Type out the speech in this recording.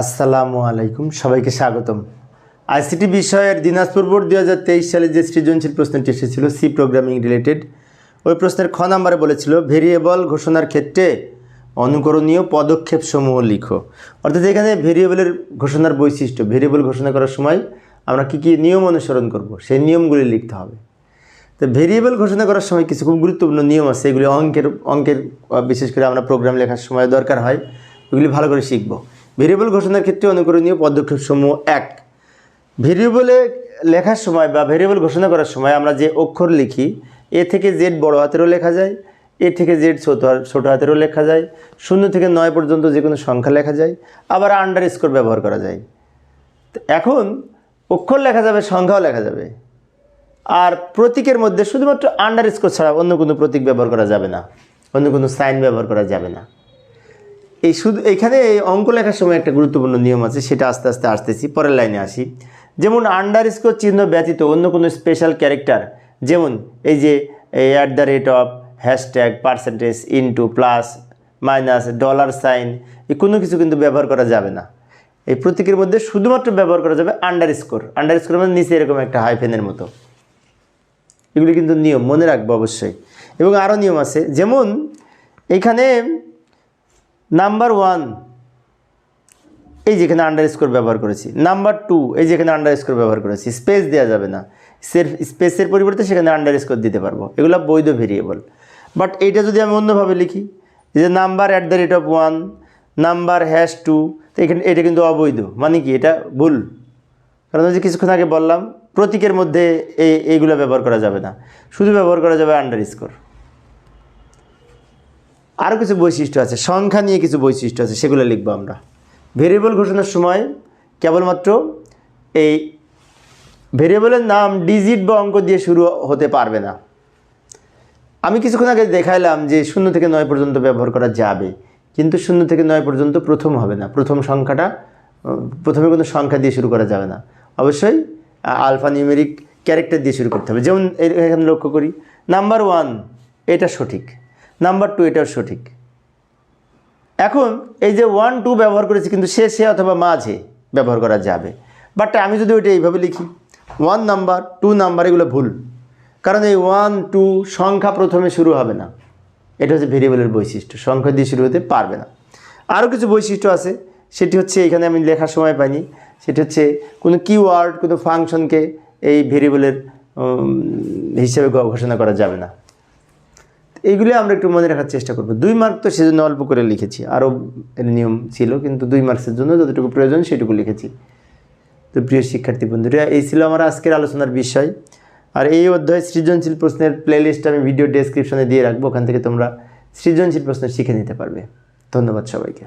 আসসালামু আলাইকুম, সবাইকে স্বাগতম। আইসিটি বিষয়ের দিনাজপুর বোর্ড দু হাজার তেইশ সালে যে সৃজনশীল প্রশ্নটি এসেছিল, সি প্রোগ্রামিং রিলেটেড, ওই প্রশ্নের খ নাম্বারে বলেছিল, ভেরিয়েবল ঘোষণার ক্ষেত্রে অনুকরণীয় পদক্ষেপ সমূহ লিখো। অর্থাৎ এখানে ভেরিয়েবলের ঘোষণার বৈশিষ্ট্য, ভেরিয়েবল ঘোষণা করার সময় আমরা কী কী নিয়ম অনুসরণ করব, সেই নিয়মগুলি লিখতে হবে। তো ভেরিয়েবল ঘোষণা করার সময় কিছু খুব গুরুত্বপূর্ণ নিয়ম আছে, এগুলি অঙ্কের অঙ্কের বিশেষ করে আমরা প্রোগ্রাম লেখার সময় দরকার হয়, ওগুলি ভালো করে শিখব। ভেরিয়েবল ঘোষণার ক্ষেত্রে অনুকরণীয় পদক্ষেপ সমূহ এক। ভেরিয়েবলে লেখার সময় বা ভেরিয়েবল ঘোষণা করার সময় আমরা যে অক্ষর লিখি, এ থেকে জেড বড় হাতেরও লেখা যায়, এ থেকে জেড ছোট হাত- ছোট হাতেরও লেখা যায়, শূন্য থেকে নয় পর্যন্ত যে কোনো সংখ্যা লেখা যায়, আবার আন্ডার স্কোর ব্যবহার করা যায়। এখন অক্ষর লেখা যাবে, সংখ্যাও লেখা যাবে। আর প্রতীকের মধ্যে শুধুমাত্র আন্ডার স্কোর ছাড়া অন্য কোনো প্রতীক ব্যবহার করা যাবে না, অন্য কোনো সাইন ব্যবহার করা যাবে না। এই শুধু এখানে এই অঙ্ক লেখার সময় একটা গুরুত্বপূর্ণ নিয়ম আছে, সেটা আস্তে আস্তে আসতেছি, পরের লাইনে আসি। যেমন আন্ডার স্কোর চিহ্ন ব্যতীত অন্য কোনো স্পেশাল ক্যারেক্টার যেমন এই যে at the rate of hashtag percentage into plus minus dollar sign এই কোনো কিছু কিন্তু ব্যবহার করা যাবে না। এই প্রতীকের মধ্যে শুধুমাত্র ব্যবহার করা যাবে আন্ডার স্কোর আন্ডার স্কোর মানে নিচে এরকম একটা হাইফেনের মতো। এগুলি কিন্তু নিয়ম, মনে রাখব অবশ্যই। এবং আরও নিয়ম আছে, যেমন এখানে নাম্বার ওয়ান এই যেখানে আন্ডার স্কোর ব্যবহার করেছি। নাম্বার টু এই যেখানে আন্ডার স্কোর ব্যবহার করেছি। স্পেস দেওয়া যাবে না। স্পেসের পরিবর্তে সেখানে আন্ডার স্কোর দিতে পারব। এগুলো বৈধ ভেরিয়েবল বাট এইটা যদি আমি অন্যভাবে লিখি যে number at the rate of one number hash two তো এখানে এটা কিন্তু অবৈধ। মানে কি? এটা ভুল। কারণ যে কিছুক্ষণ আগে বললাম, প্রতীকের মধ্যে এই এইগুলো ব্যবহার করা যাবে না। শুধু ব্যবহার করা যাবে আন্ডার স্কোর আরও কিছু বৈশিষ্ট্য আছে, সংখ্যা নিয়ে কিছু বৈশিষ্ট্য আছে, সেগুলো লিখব আমরা। ভেরিয়েবল ঘোষণার সময় কেবলমাত্র এই ভেরিয়েবলের নাম ডিজিট বা অঙ্ক দিয়ে শুরু হতে পারবে না। আমি কিছুক্ষণ আগে দেখাইলাম যে শূন্য থেকে নয় পর্যন্ত ব্যবহার করা যাবে, কিন্তু শূন্য থেকে নয় পর্যন্ত প্রথম হবে না। প্রথম সংখ্যাটা, প্রথমে কোনো সংখ্যা দিয়ে শুরু করা যাবে না। অবশ্যই আলফা নিউমেরিক ক্যারেক্টার দিয়ে শুরু করতে হবে। যেমন এখানে লক্ষ্য করি নাম্বার ওয়ান এটা সঠিক। নাম্বার টু, এটাও সঠিক। এখন এই যে ওয়ান টু ব্যবহার করেছি, কিন্তু শেষে অথবা মাঝে ব্যবহার করা যাবে। বাট আমি যদি ওইটা এইভাবে লিখি ওয়ান নাম্বার টু নাম্বার এগুলো ভুল। কারণ এই ওয়ান টু সংখ্যা প্রথমে শুরু হবে না। এটা হচ্ছে ভেরিয়েবলের বৈশিষ্ট্য, সংখ্যা দিয়ে শুরু হতে পারবে না। আরও কিছু বৈশিষ্ট্য আছে, সেটি হচ্ছে এখানে আমি লেখার সময় পাইনি। সেটি হচ্ছে কোনো কিওয়ার্ড কোনো ফাংশনকে এই ভেরিয়েবলের হিসেবে ঘোষণা করা যাবে না। এইগুলি আমরা একটু মনে রাখার চেষ্টা করব। দুই মার্ক তো সেজন্য অল্প করে লিখেছি। আরও নিয়ম ছিল, কিন্তু দুই মার্কসের জন্য যতটুকু প্রয়োজন সেটুকু লিখেছি। তো প্রিয় শিক্ষার্থী বন্ধুরা, এই ছিল আমার আজকের আলোচনার বিষয়। আর এই অধ্যায় সৃজনশীল প্রশ্নের প্লেলিস্ট আমি ভিডিও ডেসক্রিপশনে দিয়ে রাখব। ওখান থেকে তোমরা সৃজনশীল প্রশ্ন শিখে নিতে পারবে। ধন্যবাদ সবাইকে।